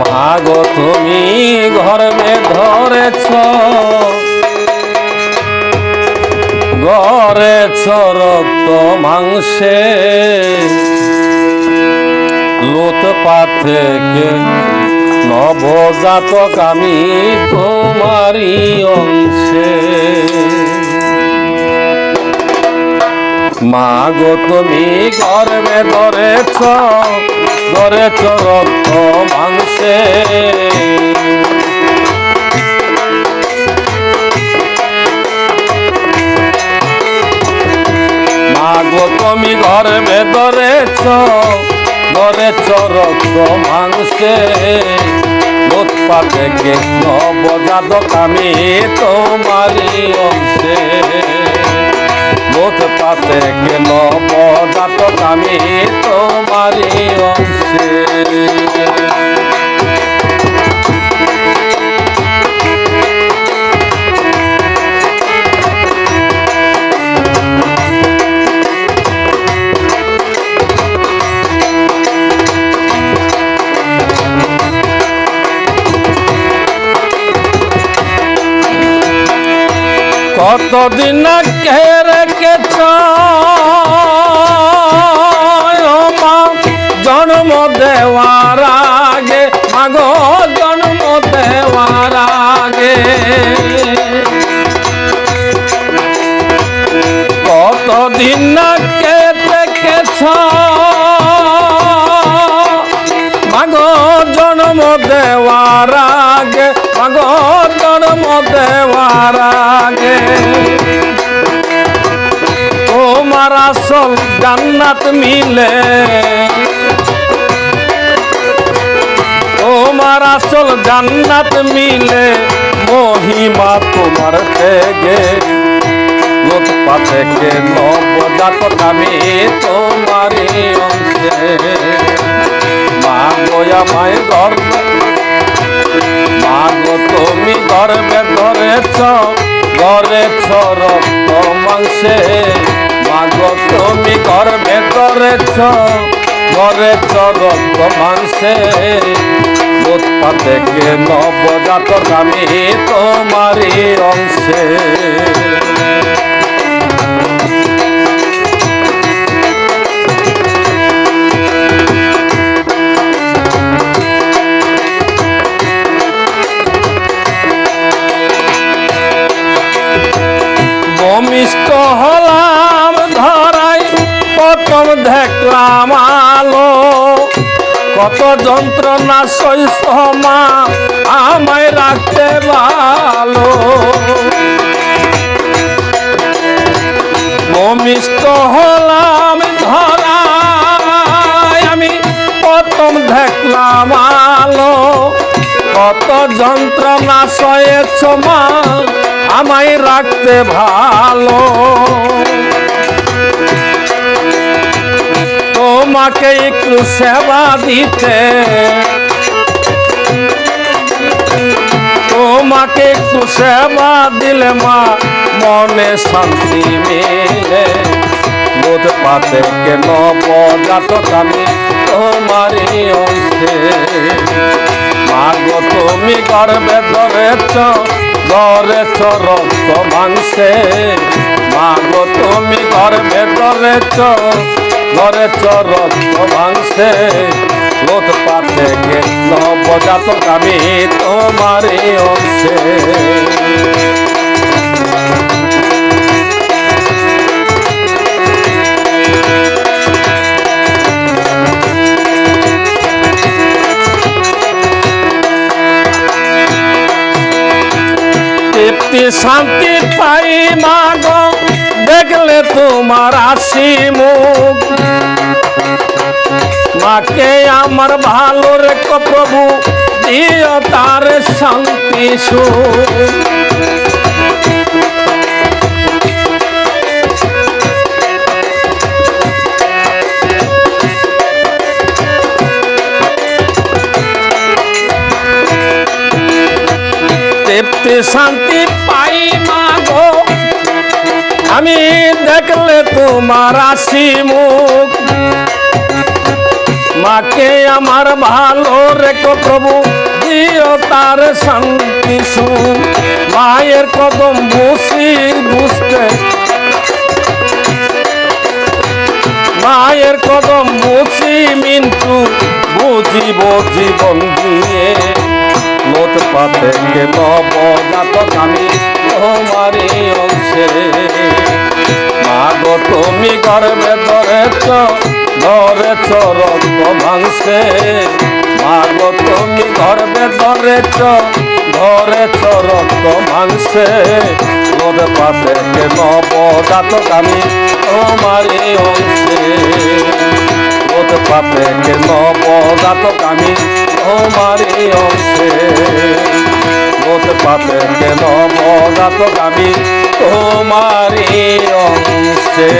ভাগ তুমি গর্বে ধরেছ। গড়েছ রক্ত মাংসে। লোতপা থেকে নবজাতক আমি তোমারই অংশে। মা গো তুমি গর্বে ধরেছ ধরেছ রক্ত মাংসে। মা গো তুমি গর্বে ধরেছ ধরেছ রক্ত মাংসে। লোৎপা থেকে নবজাতক আমি তোমারই অংশে। লোথ পাতে গেল পদাতক আমি তোমারই অংশে। কতদিন কে রেখেছ জন্ম দেওয়ার আগে মাগো জন্ম দেওয়ার আগে। কতদিন কে রেখেছ মাগো জন্ম দেওয়ার আগে মাগো জন্ম দেওয়ার আগে। তোমার আসল জান্নাত মিলে। তোমার আসল জান্নাত মিলে। মহিমা তোমার থেকে। লোৎপা থেকে নবজাতক আমি তোমারই অংশে। মা গোয়া মায় গর্ব মা গো তুমি গর্বে ধরেছ ধরেছ রক্ত মাংসে। মাগো তুমি গর্বে ধরেছ ধরেছ রক্ত মাংসে। উৎপা নবজাত আমি তোমারই ভূমিষ্ঠ হলাম ধরাই, প্রথম দেখলাম আলো। কত যন্ত্রণা শৈশমা আমায় রাখতে ভালো। ভূমিষ্ঠ হলাম ধরাই, আমি প্রথম দেখলাম আলো কত যন্ত্রণা সয়েছ মা, আমায় রাখতে ভালো। তোমাকে একটু সেবা দিতে, তোমাকে একটু সেবা দিলে মা, মনে শান্তি মিলে। বোধ পাতে কেন বজাতক আমি তোমারই অংশে তুমি গর্বে ধরেছ ধরেছ রক্ত মাংসে মাগো, তুমি গর্বে ধরেছ ধরেছ রক্ত মাংসে লোত পাতে গে নবজাতক আমি তোমার অংশে। শান্তি পাই মাগ, দেখলে তোমার আসি মুখ। মাকে আমার ভালো কত প্রভু, দিও তার শান্তি সুখ। তৃপ্তি শান্তি পাই মাগো আমি দেখলে তোমার আসি মুখ। মাকে আমার ভালো রেখো প্রভু, দিও তার শান্তি সুখ। মায়ের কদম বসি বুঝতে। মায়ের কদম মুছি মিন্টু, বুঝিব জীবন দিয়ে। লোট পাতে কে নবজাত আমি তোমারই অংশে। মাগো, তুমি গর্বে ধরেছ ধরেছ রক্ত ভাঙছে। মাগো, তুমি গর্বে ধরেছ ধরেছ রক্ত ভাঙছে। পাতে কে নবজাত আমি তোমারই অংশে। লোট পাতে কে নবজাত আমি তোমারই অংশে। লোট পাতে কে নবজাত আমি তোমারে অংশে।